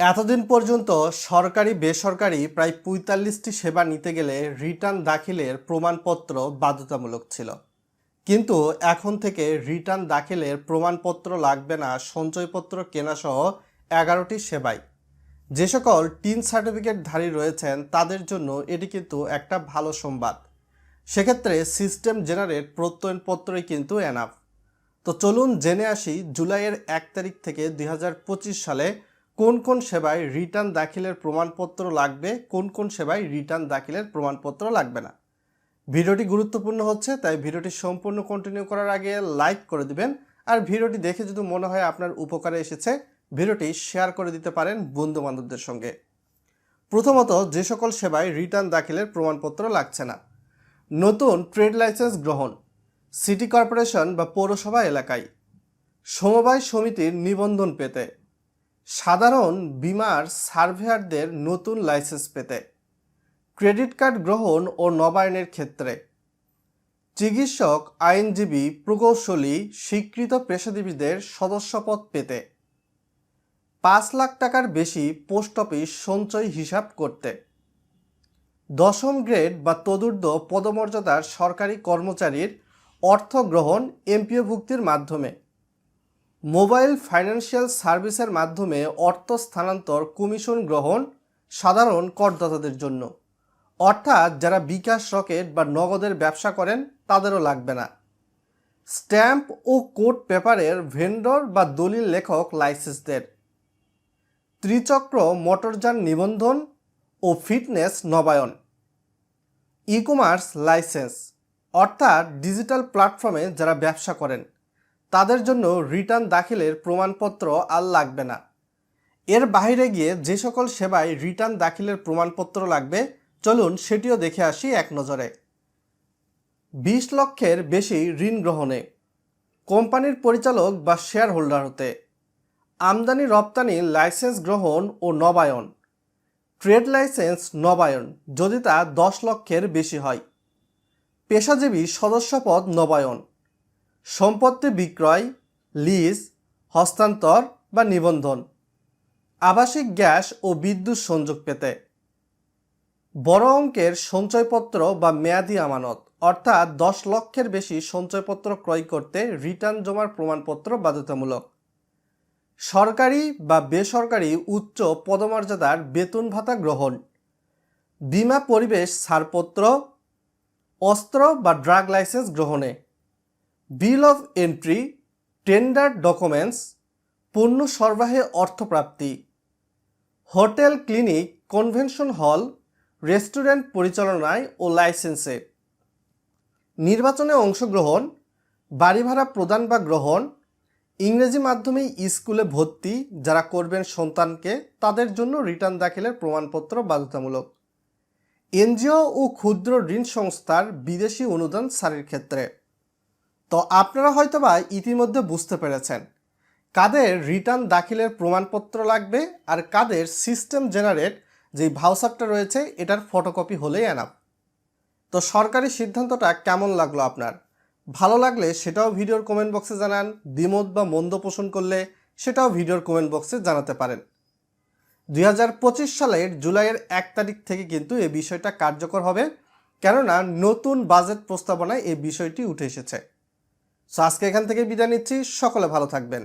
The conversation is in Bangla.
এতদিন পর্যন্ত সরকারি, বেসরকারি প্রায় পঁয়তাল্লিশটি সেবা নিতে গেলে রিটার্ন দাখিলের প্রমাণপত্র বাধ্যতামূলক ছিল। কিন্তু এখন থেকে রিটার্ন দাখিলের প্রমাণপত্র লাগবে না, সঞ্চয়পত্র কেনাসহ এগারোটি সেবাই। যে সকল টিন সার্টিফিকেটধারী রয়েছেন, তাদের জন্য এটি কিন্তু একটা ভালো সংবাদ। সেক্ষেত্রে সিস্টেম জেনারেট প্রত্যয়নপত্রই কিন্তু এনাফ তো চলুন জেনে আসি জুলাইয়ের এক তারিখ থেকে দুই হাজার পঁচিশ সালে কোন কোন সেবায় রিটার্ন দাখিলের প্রমাণপত্র লাগবে, কোন কোন সেবায় রিটার্ন দাখিলের প্রমাণপত্র লাগবে না। ভিডিওটি গুরুত্বপূর্ণ হচ্ছে, তাই ভিডিওটি সম্পূর্ণ কন্টিনিউ করার আগে লাইক করে দিবেন। আর ভিডিওটি দেখে যদি মনে হয় আপনার উপকারে এসেছে, ভিডিওটি শেয়ার করে দিতে পারেন বন্ধু বান্ধবদের সঙ্গে। প্রথমত, যে সকল সেবায় রিটার্ন দাখিলের প্রমাণপত্র লাগছে না। নতুন ট্রেড লাইসেন্স গ্রহণ সিটি কর্পোরেশন বা পৌরসভা এলাকায়। সমবায় সমিতির নিবন্ধন পেতে। সাধারণ বিমার সার্ভেয়ারদের নতুন লাইসেন্স পেতে, ক্রেডিট কার্ড গ্রহণ ও নবায়নের ক্ষেত্রে। চিকিৎসক, আইনজীবী, প্রকৌশলী, স্বীকৃত পেশাজীবীদের সদস্যপদ পেতে, পাঁচ লাখ টাকার বেশি পোস্ট অফিস সঞ্চয় হিসাব করতে। দশম গ্রেড বা তদুর্ধ পদমর্যাদার সরকারি কর্মচারীর অর্থ গ্রহণ এমপিওভুক্তির মাধ্যমে। মোবাইল ফাইন্যান্সিয়াল সার্ভিসের মাধ্যমে অর্থ স্থানান্তর কমিশন গ্রহণ সাধারণ করদাতাদের জন্য। অর্থাৎ যারা বিকাশ রকেট বা নগদের ব্যবসা করেন, তাদেরও লাগবে না। স্ট্যাম্প ও কোড পেপারের ভেন্ডর বা দলিল লেখক লাইসেন্সদের। ত্রিচক্র, মোটরযান নিবন্ধন ও ফিটনেস নবায়ন। ই কমার্স লাইসেন্স, অর্থাৎ ডিজিটাল প্ল্যাটফর্মে যারা ব্যবসা করেন। তাদের জন্য রিটার্ন দাখিলের প্রমাণপত্র আর লাগবে না। এর বাইরে গিয়ে যে সকল সেবায় রিটার্ন দাখিলের প্রমাণপত্র লাগবে, চলুন সেটিও দেখে আসি এক নজরে। বিশ লক্ষের বেশি ঋণ গ্রহণে, কোম্পানির পরিচালক বা শেয়ার হোল্ডার হতে, আমদানি রপ্তানি লাইসেন্স গ্রহণ ও নবায়ন, ট্রেড লাইসেন্স নবায়ন, যদি তা দশ লক্ষের বেশি হয়। পেশাজীবী সদস্যপদ নবায়ন। সম্পত্তি বিক্রয়, লিজ, হস্তান্তর বা নিবন্ধন, আবাসিক গ্যাস ও বিদ্যুৎ সংযোগ পেতে। বড় অঙ্কের সঞ্চয়পত্র বা মেয়াদি আমানত, অর্থাৎ দশ লক্ষের বেশি সঞ্চয়পত্র ক্রয় করতে রিটার্ন জমার প্রমাণপত্র বাধ্যতামূলক। সরকারি বা বেসরকারি উচ্চ পদমর্যাদার বেতন ভাতা গ্রহণ, বিমা পরিবেশ ছাড়পত্র, অস্ত্র বা ড্রাগ লাইসেন্স গ্রহণে। Bill of entry tender documents পণ্য সরবরাহে অর্থপ্রাপ্তি hotel clinic convention hall restaurant পরিচালনায় ও লাইসেন্সে নির্বাচনে অংশগ্রহণ বাড়ি ভাড়া প্রদান বা গ্রহণ ইংরেজি মাধ্যমে স্কুলে ভর্তি যারা করবেন সন্তানকে তাদের জন্য রিটার্ন দাখিলের প্রমাণপত্র বাধ্যতামূলক এনজিও ও ক্ষুদ্র ঋণ সংস্থার বিদেশি অনুদান সারির ক্ষেত্রে তো আপনারা হয়তোবা ইতিমধ্যে বুঝতে পেরেছেন কাদের রিটার্ন দাখিলের প্রমাণপত্র লাগবে আর কাদের সিস্টেম জেনারেট যে ভাউচারটা রয়েছে এটার ফটোকপি হলেই এনাফ। তো সরকারি সিদ্ধান্তটা কেমন লাগল আপনার? ভালো লাগলে সেটাও ভিডিওর কমেন্ট বক্সে জানান, দ্বিমত বা মন্দ পোষণ করলে সেটাও ভিডিওর কমেন্ট বক্সে জানাতে পারেন। দুই হাজার পঁচিশ সালের জুলাইয়ের এক তারিখ থেকে কিন্তু এই বিষয়টা কার্যকর হবে, কেননা নতুন বাজেট প্রস্তাবনায় এই বিষয়টি উঠে এসেছে। সো আজকে এখান থেকে বিদায় নিচ্ছি। সকলে ভালো থাকবেন।